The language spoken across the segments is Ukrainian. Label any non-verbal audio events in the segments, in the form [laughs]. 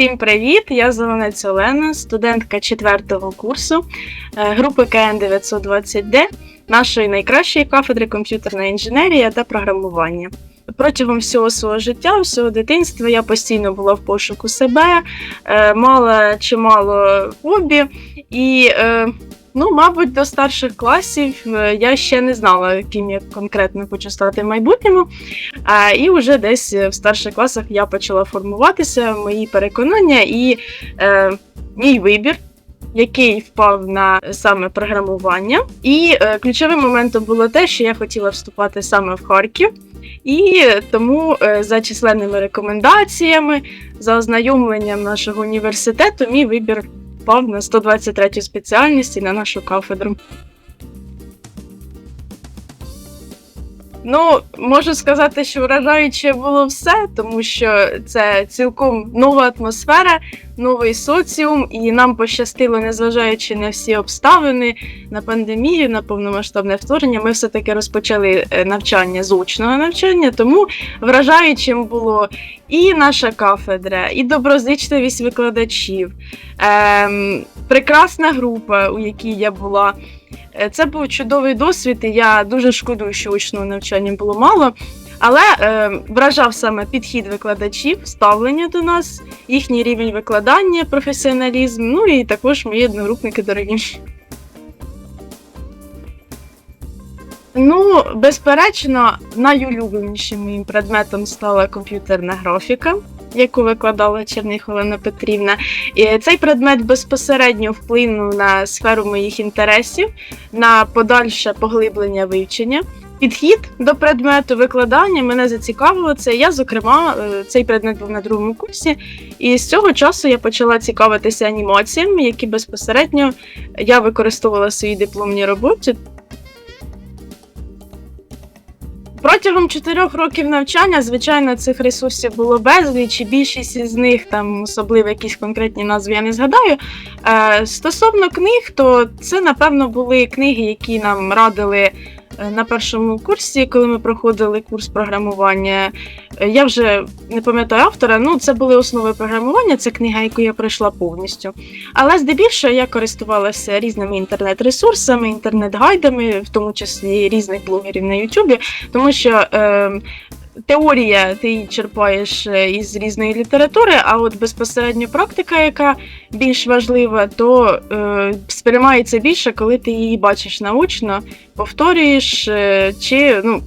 Всім привіт! Я Зеленець Олена, студентка 4 курсу е, групи КН 920D нашої найкращої кафедри комп'ютерна інженерія та програмування. Протягом всього свого життя, всього дитинства я постійно була в пошуку себе, е, мала чимало хобі, і, е, ну, мабуть, до старших класів е, я ще не знала, ким я конкретно хочу стати в майбутньому. А, і вже десь в старших класах я почала формуватися, мої переконання і е, мій вибір. Який впав на саме програмування, і е, ключовим моментом було те, що я хотіла вступати саме в Харків, і тому е, за численними рекомендаціями, за ознайомленням нашого університету, мій вибір впав на 123 спеціальність і на нашу кафедру. Ну, можу сказати, що вражаюче було все, тому що це цілком нова атмосфера, новий соціум, і нам пощастило, незважаючи на всі обставини, на пандемію, на повномасштабне вторгнення. Ми все-таки розпочали е, навчання з очного навчання, тому вражаючим було і наша кафедра, і доброзичливість викладачів, ем, прекрасна група, у якій я була. Е, Це був чудовий досвід, і я дуже шкодую, що очного навчання було мало. Але е, вражав саме підхід викладачів, ставлення до нас, їхній рівень викладання, професіоналізм, ну і також мої одногрупники дорогі. Ну, безперечно, найулюбленішим моїм предметом стала комп'ютерна графіка, яку викладала Черних Олена Петрівна. І цей предмет безпосередньо вплинув на сферу моїх інтересів, на подальше поглиблення вивчення. Підхід до предмету викладання мене зацікавило це. Я, зокрема, е, цей предмет був на другому курсі, і з цього часу я почала цікавитися анімаціями, які безпосередньо я використовувала в своїй дипломній роботі. Протягом чотирьох років навчання, звичайно, цих ресурсів було безліч, і більшість із них, там особливо якісь конкретні назви, я не згадаю. Е, стосовно книг, то це, напевно, були книги, які нам радили на першому курсі, коли ми проходили курс програмування. Е, Я вже не пам'ятаю автора, ну це були основи програмування, це книга, яку я пройшла повністю. Але здебільшого я користувалася різними інтернет-ресурсами, інтернет-гайдами, в тому числі різних блогерів на Ютубі, тому що е, теорія ти її черпаєш е, із різної літератури, а от безпосередньо практика, яка більш важлива, то е, сприймається більше, коли ти її бачиш наочно, повторюєш е, чи ну.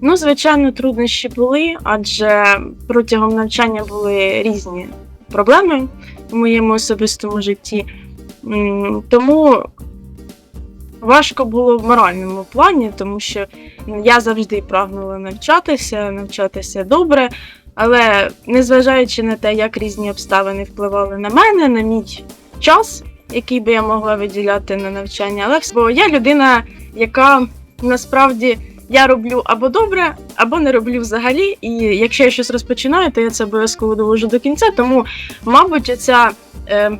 Ну, звичайно, труднощі були, адже протягом навчання були різні проблеми в моєму особистому житті. Тому важко було в моральному плані, тому що я завжди прагнула навчатися, навчатися добре. Але незважаючи на те, як різні обставини впливали на мене, на мій час, який би я могла виділяти на навчання, але бо я людина, яка насправді я роблю або добре, або не роблю взагалі. І якщо я щось розпочинаю, то я це обов'язково довожу до кінця. Тому, мабуть, ця е,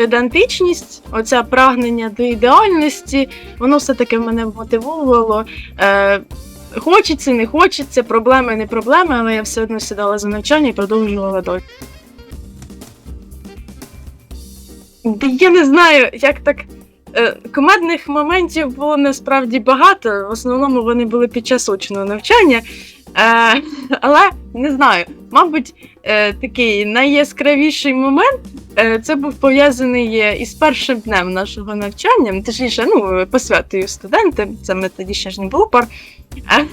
педантичність, оця прагнення до ідеальності, воно все-таки мене мотивовувало. Е, Хочеться, не хочеться, проблеми, не проблеми, але я все одно сідала за навчання і продовжувала далі. Я не знаю, як так. Е, Командних моментів було насправді багато. В основному вони були під час очного навчання. Е, але не знаю, мабуть, е, такий найяскравіший момент це був пов'язаний е, із першим днем нашого навчання. Точніше, ну, посвятою студенти, це ми тоді ще ж не було пар. Е,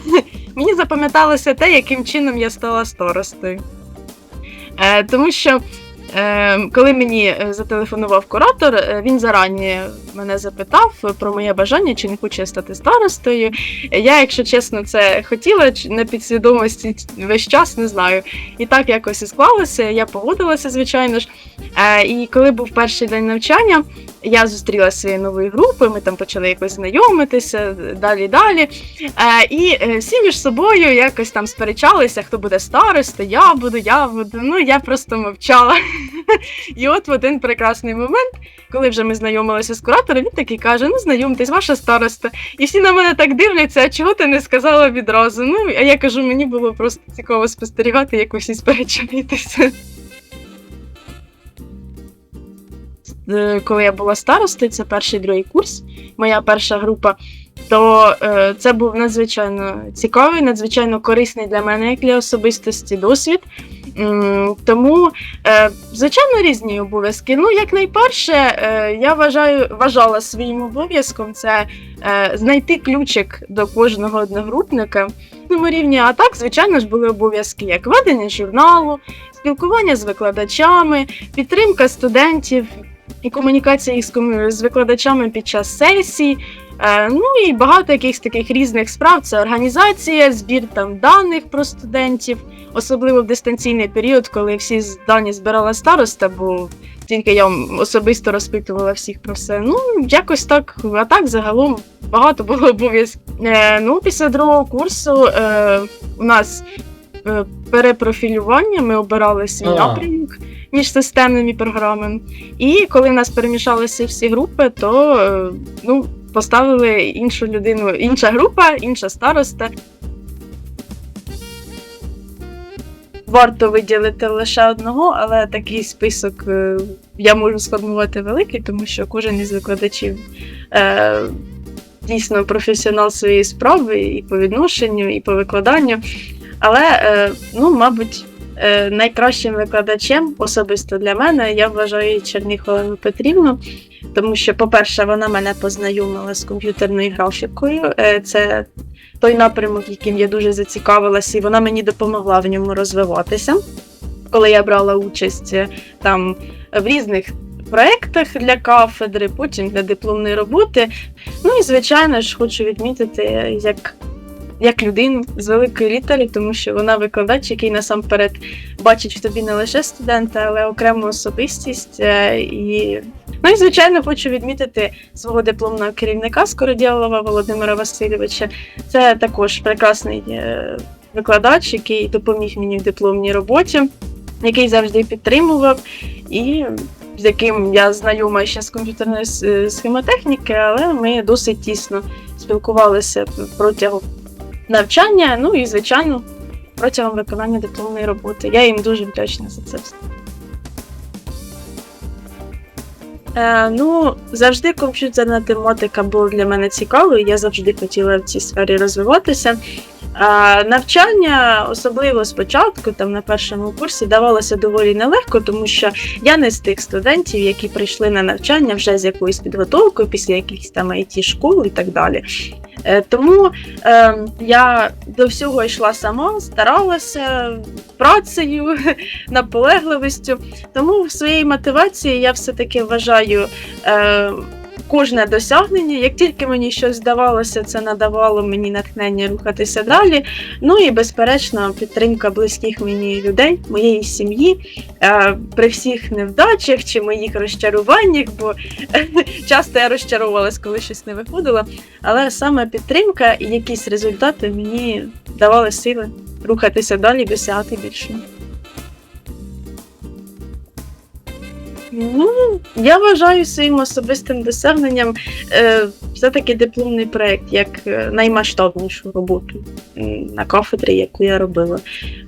мені запам'яталося те, яким чином я стала старостою. Е, тому що Е, коли мені е, зателефонував куратор, е, він зарані мене запитав про моє бажання, чи не хочу я стати старостою. Я, якщо чесно, це хотіла на підсвідомості весь час, не знаю. І так якось і склалося. Я погодилася, звичайно ж. Е, І коли був перший день навчання, я зустріла свої нової групи, ми там почали якось знайомитися далі далі. Е, і е, всі між собою якось там сперечалися, хто буде староста, я буду, я буду. Ну я просто мовчала. І от в один прекрасний момент, коли вже ми знайомилися з куратором, він такий каже: Ну, знайомтесь, ваша староста. І всі на мене так дивляться, а чого ти не сказала відразу? Ну, а я кажу, мені було просто цікаво спостерігати, як ви всі сперечаєтеся. Коли я була старостою, це перший другий курс, моя перша група, то е, це був надзвичайно цікавий, надзвичайно корисний для мене, як для особистості досвід. Тому, е, звичайно, різні обов'язки. Ну, як найперше, е, я вважаю, вважала своїм обов'язком це е, знайти ключик до кожного одногрупника на рівні. А так, звичайно ж, були обов'язки як ведення журналу, спілкування з викладачами, підтримка студентів і комунікація з, кому- з викладачами під час сесій. Е, ну і багато якихось таких різних справ. Це організація, збір там даних про студентів, особливо в дистанційний період, коли всі дані збирала староста, бо тільки я особисто розпитувала всіх про все. Ну, якось так, а так загалом багато було обов'язків. Е, ну, після другого курсу е, у нас перепрофілювання, ми обирали свій напрямок між системними програмами. І коли в нас перемішалися всі групи, то е, ну, поставили іншу людину, інша група, інша староста. Варто виділити лише одного, але такий список е, я можу сформувати великий, тому що кожен із викладачів е, дійсно професіонал своєї справи і по відношенню, і по викладанню. Але, е, ну, мабуть, е, найкращим викладачем особисто для мене я вважаю Черніхову Петрівну, тому що, по-перше, вона мене познайомила з комп'ютерною графікою. Е, Це той напрямок, яким я дуже зацікавилася, і вона мені допомогла в ньому розвиватися. Коли я брала участь там в різних проєктах для кафедри, потім для дипломної роботи. Ну і звичайно ж хочу відмітити як, як людину з великої літери, тому що вона викладач, який насамперед бачить в тобі не лише студента, але окрему особистість. е, І... Ну і звичайно хочу відмітити свого дипломного керівника Скороділова Володимира Васильовича. Це також прекрасний е, викладач, який допоміг мені в дипломній роботі, який завжди підтримував, і з яким я знайома ще з комп'ютерної схемотехніки, але ми досить тісно спілкувалися протягом навчання, ну і, звичайно, протягом виконання дипломної роботи. Я їм дуже вдячна за це. Е, ну, завжди комп'ютерна тематика була для мене цікавою. Я завжди хотіла в цій сфері розвиватися. Навчання, особливо спочатку, там на першому курсі, давалося доволі нелегко, тому що я не з тих студентів, які прийшли на навчання вже з якоюсь підготовкою після якихось там it школ і так далі. Е, Тому е, я до всього йшла сама, старалася працею, [laughs] наполегливістю. Тому в своїй мотивації я все-таки вважаю е, кожне досягнення. Як тільки мені щось здавалося, це надавало мені натхнення рухатися далі. Ну і безперечно, підтримка близьких мені людей, моєї сім'ї е, при всіх невдачах чи моїх розчаруваннях, бо [laughs] часто я розчаровувалась, коли щось не виходило. Але саме підтримка і якісь результати мені давали сили рухатися далі, досягати більше. Ну, я вважаю своїм особистим досягненням е, все-таки дипломний проєкт як е, наймасштабнішу роботу на кафедрі, яку я робила.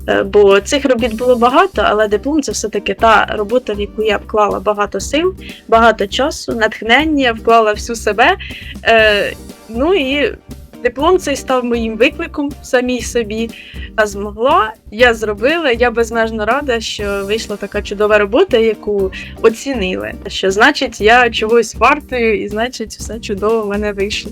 Е, бо цих робіт було багато, але диплом це все-таки та робота, в яку я вклала багато сил, багато часу, натхнення, вклала всю себе. Е, ну і диплом цей став моїм викликом самій собі. Я змогла, я зробила. Я безмежно рада, що вийшла така чудова робота, яку оцінили. Що значить, я чогось вартую, і значить, все чудово в мене вийшло.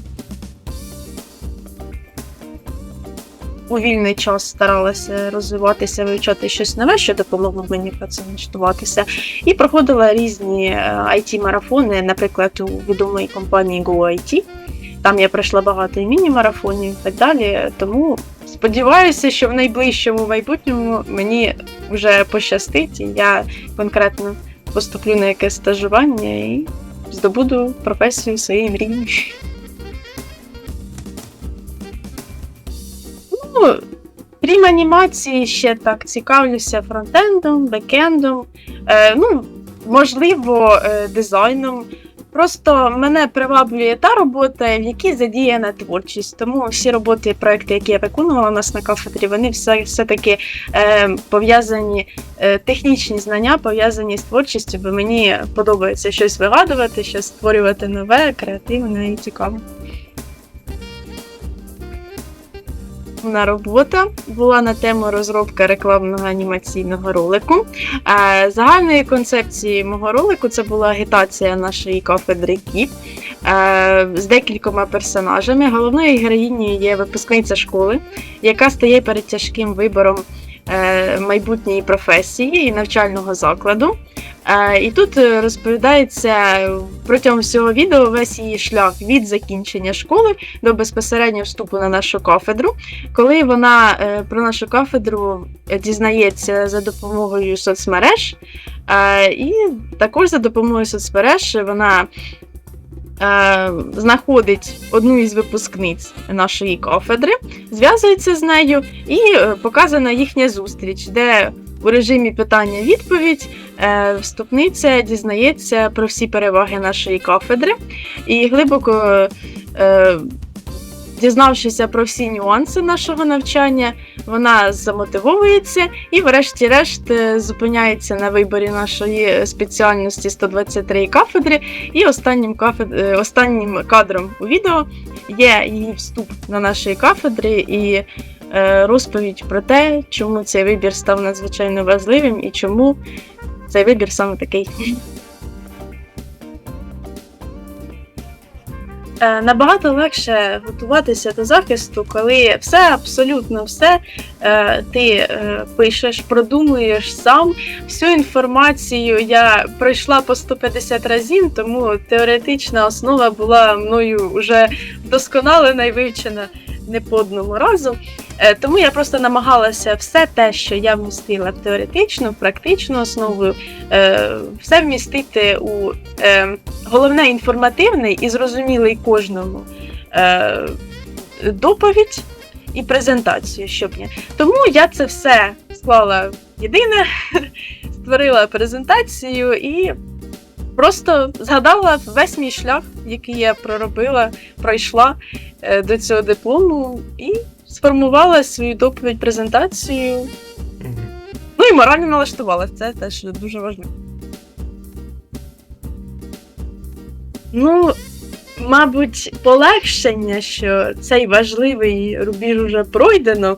У вільний час старалася розвиватися, вивчати щось нове, що допомогло мені працевлаштуватися. І проходила різні it марафони наприклад, у відомої компанії GoIT. Там я пройшла багато і міні-марафонів і так далі. Тому сподіваюся, що в найближчому майбутньому мені вже пощастить, і я конкретно поступлю на якесь стажування і здобуду професію своєї мрії. Ну, крім анімації, ще так цікавлюся фронтендом, бекендом, е, ну, можливо, е, дизайном. Просто мене приваблює та робота, в якій задіяна творчість. Тому всі роботи і проекти, які я виконувала у нас на кафедрі, вони все, все-таки е, пов'язані, е, технічні знання пов'язані з творчістю, бо мені подобається щось вигадувати, щось створювати нове, креативне і цікаве. Одна робота була на тему розробка рекламного анімаційного ролику. Загальною концепцією мого ролику це була агітація нашої кафедри КІП е, з декількома персонажами. Головною героїнею є випускниця школи, яка стає перед тяжким вибором е, майбутньої професії і навчального закладу. І тут е, розповідається протягом всього відео весь її шлях від закінчення школи до безпосередньо вступу на нашу кафедру. Коли вона е, про нашу кафедру е, дізнається за допомогою соцмереж, і також за допомогою соцмереж вона знаходить одну із випускниць нашої кафедри, зв'язується з нею і показана їхня зустріч, де у режимі питання-відповідь е, вступниця дізнається про всі переваги нашої кафедри і глибоко. Е, Дізнавшися про всі нюанси нашого навчання, вона замотивовується і, врешті-решт, е, зупиняється на виборі нашої спеціальності 123 кафедри. І останнім, кафед... е, останнім кадром у відео є її вступ на нашої кафедри і розповідь про те, чому цей вибір став надзвичайно важливим і чому цей вибір саме такий. Е, Набагато легше готуватися до захисту, коли все, абсолютно все е, ти е, пишеш, продумуєш сам. Всю інформацію я пройшла по 150 разів, тому теоретична основа була мною вже вдосконалена і вивчена не по одному разу. Е, Тому я просто намагалася все те, що я вмістила в теоретичну, практичну основу, е, все вмістити у е, головне інформативний і зрозумілий кожному доповідь і презентацію. Щоб ні. Тому я це все склала єдине, [laughs] створила презентацію і просто згадала весь мій шлях, який я проробила, пройшла до цього диплому, і сформувала свою доповідь презентацію. Ну і морально налаштувала. Це теж дуже важливо. Ну, мабуть, полегшення, що цей важливий рубіж уже пройдено,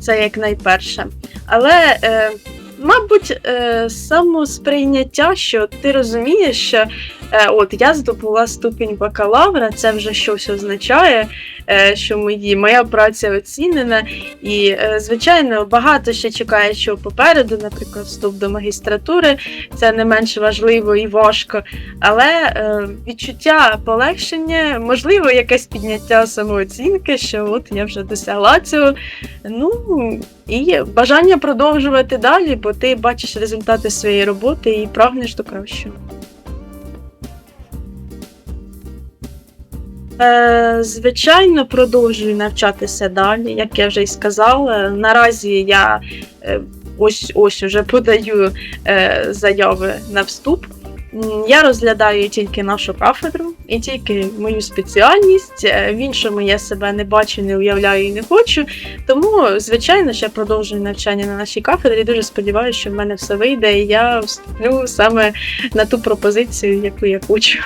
це як найперше. Але, е, мабуть, е, самосприйняття, що ти розумієш, що от я здобула ступінь бакалавра, це вже щось означає, е, що мої, моя праця оцінена. І, е, звичайно, багато ще чекає, що попереду, наприклад, вступ до магістратури, це не менш важливо і важко. Але е, відчуття полегшення, можливо, якесь підняття самооцінки, що от я вже досягла цього. Ну і бажання продовжувати далі, бо ти бачиш результати своєї роботи і прагнеш до кращого. Е, звичайно, продовжую навчатися далі, як я вже й сказала. Наразі я е, ось ось уже подаю е, заяви на вступ. Я розглядаю тільки нашу кафедру і тільки мою спеціальність. Е, В іншому я себе не бачу, не уявляю і не хочу. Тому, звичайно, ще продовжую навчання на нашій кафедрі. Дуже сподіваюся, що в мене все вийде, і я вступлю саме на ту пропозицію, яку я хочу.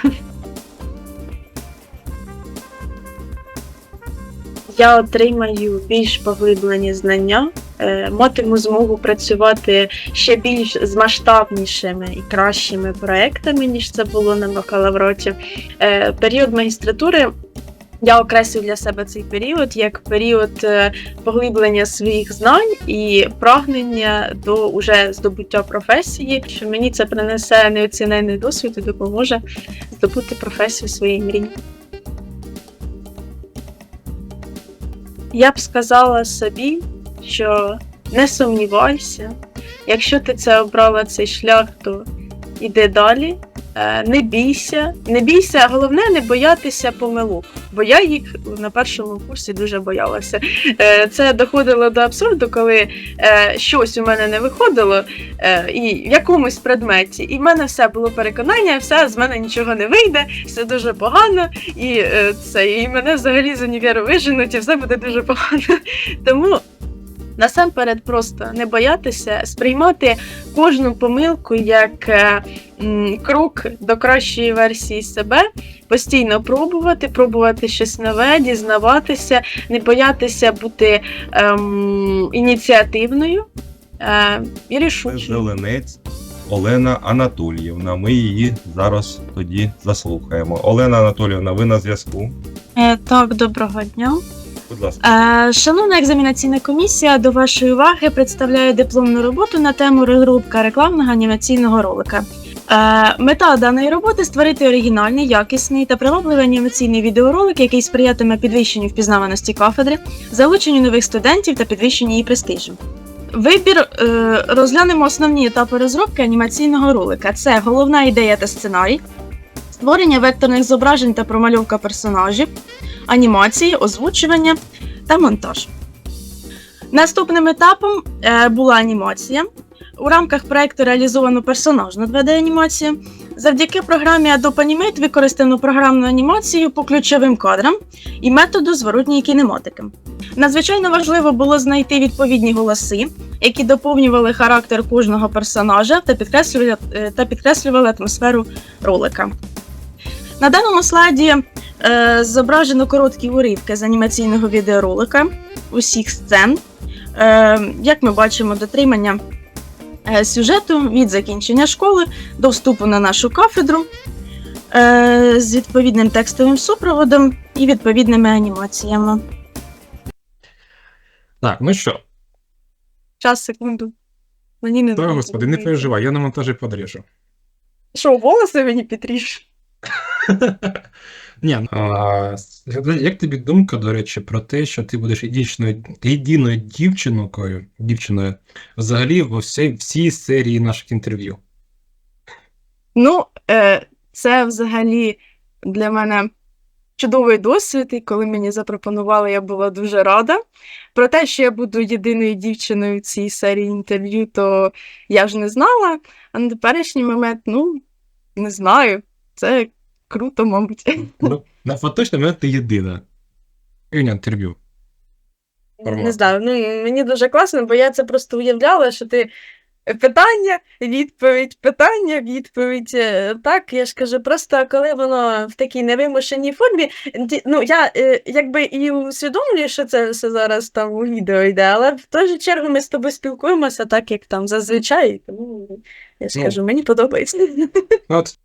Я отримаю більш поглиблені знання, е, матиму змогу працювати ще більш з масштабнішими і кращими проектами, ніж це було на бакалавроті. Е, Період магістратури я окреслю для себе цей період як період е, поглиблення своїх знань і прагнення до уже здобуття професії, що мені це принесе неоцінений досвід і допоможе здобути професію своєї мрії. Я б сказала собі, що не сумнівайся, якщо ти це обрала цей шлях, то іди далі, Не бійся, не бійся, головне не боятися помилок, бо я їх на першому курсі дуже боялася. Е, Це доходило до абсурду, коли е, щось у мене не виходило е, і в якомусь предметі, і в мене все було переконання, все з мене нічого не вийде, все дуже погано, і е, це і мене взагалі з універу виженуть, і все буде дуже погано. Тому насамперед просто не боятися сприймати кожну помилку як е, крок до кращої версії себе, постійно пробувати, пробувати щось нове, дізнаватися, не боятися бути ем, ініціативною е, і рішучою. Зеленець Олена Анатоліївна. Ми її зараз тоді заслухаємо. Олена Анатоліївна, ви на зв'язку. Е, так, доброго дня. Будь ласка. Е, Шановна екзамінаційна комісія, до вашої уваги представляю дипломну роботу на тему розробка рекламного анімаційного ролика. Е, Мета даної роботи створити оригінальний, якісний та привабливий анімаційний відеоролик, який сприятиме підвищенню впізнаваності кафедри, залученню нових студентів та підвищенню її престижу. Вибір е, розглянемо основні етапи розробки анімаційного ролика. Це головна ідея та сценарій, створення векторних зображень та промальовка персонажів, анімації, озвучування та монтаж. Наступним етапом е, була анімація. У рамках проекту реалізовано персонажну 2D-анімацію. Завдяки програмі Adobe Animate використано програмну анімацію по ключовим кадрам і методу зворотньої кінематики. Надзвичайно важливо було знайти відповідні голоси, які доповнювали характер кожного персонажа та підкреслювали, е, та підкреслювали атмосферу ролика. На даному слайді е, зображено короткі уривки з анімаційного відеоролика усіх сцен. Е, як ми бачимо, дотримання е, сюжету від закінчення школи до вступу на нашу кафедру е, з відповідним текстовим супроводом і відповідними анімаціями. Так, ну що, Час, секунду. Мені не та господи, не переживай, я на монтажі подріжу. Що, волоси мені підріж? [laughs] [laughs] Ні, а, як тобі думка, до речі, про те, що ти будеш єдиною, єдиною дівчинкою, дівчиною взагалі во всій, всій серії наших інтерв'ю? Ну, е, це взагалі для мене чудовий досвід, і коли мені запропонували, я була дуже рада. Про те, що я буду єдиною дівчиною в цій серії інтерв'ю, то я ж не знала. А на теперішній момент, ну, не знаю. Це круто, мабуть. Ну, на фоточний момент ти єдина. Ні, інтерв'ю. Не знаю, ну мені дуже класно, бо я це просто уявляла, що ти питання, відповідь, питання, відповідь. Е, Так, я ж кажу, просто коли воно в такій невимушеній формі, ну я е, якби і усвідомлюю, що це все зараз там у відео йде, але в той же чергу ми з тобою спілкуємося так, як там зазвичай. Тому я ж Ну. кажу, мені подобається. Ну, От